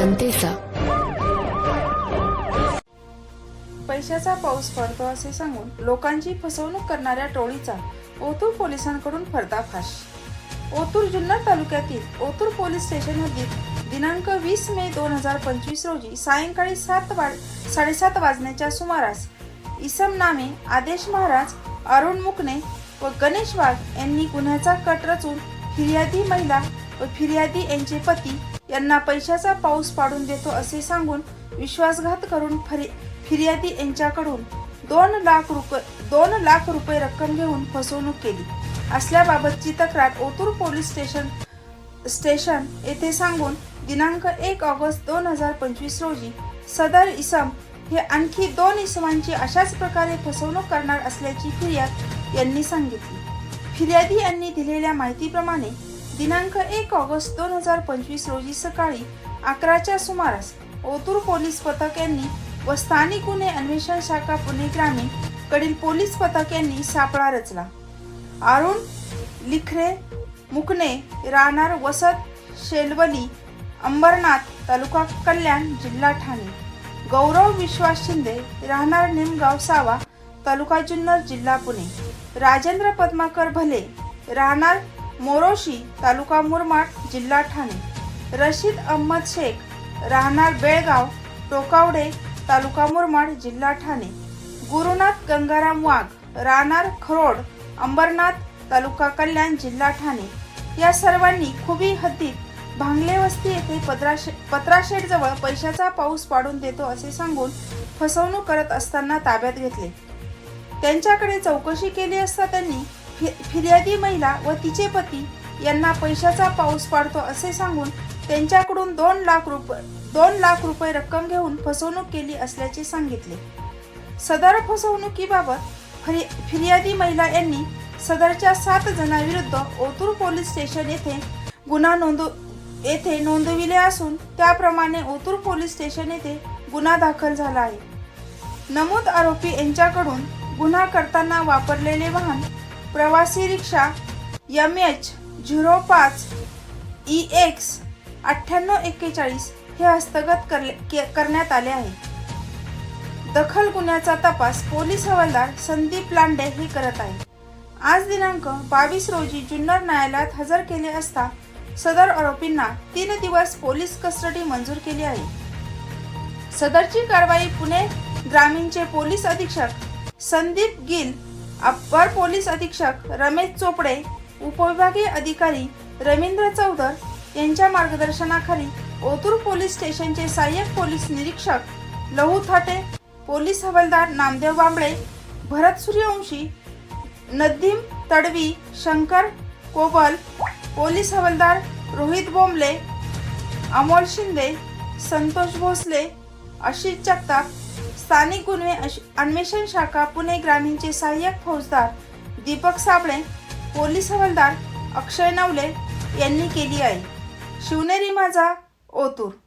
जनतेचा. पैशाचा पाऊस पडतो असे सांगून लोकांची फसवणूक करणाऱ्या टोळीचा ओतूर पोलिसांकडून पर्दाफाश ओतूर जुन्नर तालुक्यातील ओतूर पोलीस स्टेशन हद्दीत दिनांक वीस मे दोन हजार पंचवीस रोजी सायंकाळी सात वा साडेसात वाजण्याच्या सुमारास इसम नामे आदेश महाराज अरुण मुकणे व गणेश वाघ यांनी गुन्ह्याचा कट रचून फिर्यादी महिला व फिर्यादी यांचे पती यांना पैशाचा पाऊस पाडून देतो असे सांगून विश्वासघात करून फरि फिर्यादी यांच्याकडून दोन लाख रुपये दोन लाख रुपये रक्कम घेऊन फसवणूक केली. असल्याबाबतची तक्रार ओतूर पोलीस स्टेशन स्टेशन येथे सांगून दिनांक एक ऑगस्ट दोन हजार पंचवीस रोजी सदर इसम हे आणखी दोन इसमांची अशाच प्रकारे फसवणूक करणार असल्याची फिर्याद यांनी सांगितली. फिर्यादी यांनी दिलेल्या माहितीप्रमाणे दिनांक एक ऑगस्ट दोन हजार पंचवीस रोजी सकाळी अकराच्या सुमारास ओतूर पोलीस पथक यांनी व स्थानिक गुन्हे अन्वेषण शाखा पुणे ग्रामीण कडील पोलीस पथक यांनी सापळा रचला. अरुण लिखरे मुकणे राहणार वसत शेलवली अंबरनाथ तालुका कल्याण जिल्हा ठाणे. गौरव विश्वास शिंदे राहणार निमगाव सावा तालुका जुन्नर जिल्हा पुणे. राजेंद्र पद्माकर भले राहणार मोरोशी तालुका मुरमाड जिल्हा ठाणे. रशीद अहमद शेख राहणार बेळगाव टोकावडे तालुका मुरमाड जिल्हा ठाणे. गुरुनाथ गंगाराम वाघ राहणार खरोड अंबरनाथ तालुका कल्याण जिल्हा ठाणे. या सर्वांनी खुबी हद्दीत भांगले वस्ती येथे पत्राशे पत्राशेड जवळ पैशाचा पाऊस पाडून देतो असे सांगून फसवणूक करत असताना ताब्यात घेतले. त्यांच्याकडे चौकशी केली असता त्यांनी फिर्यादी महिला व तिचे पती यांना पैशाचा पाऊस पाडतो असे सांगून त्यांच्याकडून दोन लाख रुपये दोन लाख रुपये रक्कम घेऊन फसवणूक केली असल्याचे सांगितले. सदर फसवणुकीबाबत फिर्यादी महिला यांनी सदरच्या सात जणांविरुद्ध ओतूर पोलीस स्टेशन येथे गुन्हा नोंदव येथे नोंदविले असून त्याप्रमाणे ओतूर पोलीस स्टेशन येथे गुन्हा दाखल झाला आहे. नमूद आरोपी यांच्याकडून गुन्हा करताना वापरलेले वाहन प्रवासी रिक्षा यम एच झिरो पाच ई एक्स अठ्ठ्याण्णव एक्केचाळीस हे हस्तगत करले करण्यात आले आहे. दखल गुन्ह्याचा तपास पोलीस हवालदार संदीप लांडे हे करत आहे. आज दिनांक बावीस रोजी जुन्नर न्यायालयात हजर केले असता सदर आरोपींना तीन दिवस पोलीस कस्टडी मंजूर केली आहे. सदरची कारवाई पुणे ग्रामीणचे पोलीस अधीक्षक संदीप गिल अप्पर पोलीस अधीक्षक रमेश चोपडे उपविभागीय अधिकारी रवींद्र चौधर यांच्या मार्गदर्शनाखाली ओतूर पोलीस स्टेशनचे सहाय्यक पोलीस निरीक्षक लहू थाटे पोलीस हवालदार नामदेव बांबळे भरत सूर्यवंशी नदीम तडवी शंकर कोबल पोलीस हवालदार रोहित बोंबले अमोल शिंदे संतोष भोसले अशी जगताप स्थानिक गुन्हे अश- अन्वेषण शाखा पुणे ग्रामीणचे सहाय्यक फौजदार दीपक साबळे पोलीस हवालदार अक्षय नवले यांनी केली आहे. शिवनेरी माझा ओतूर.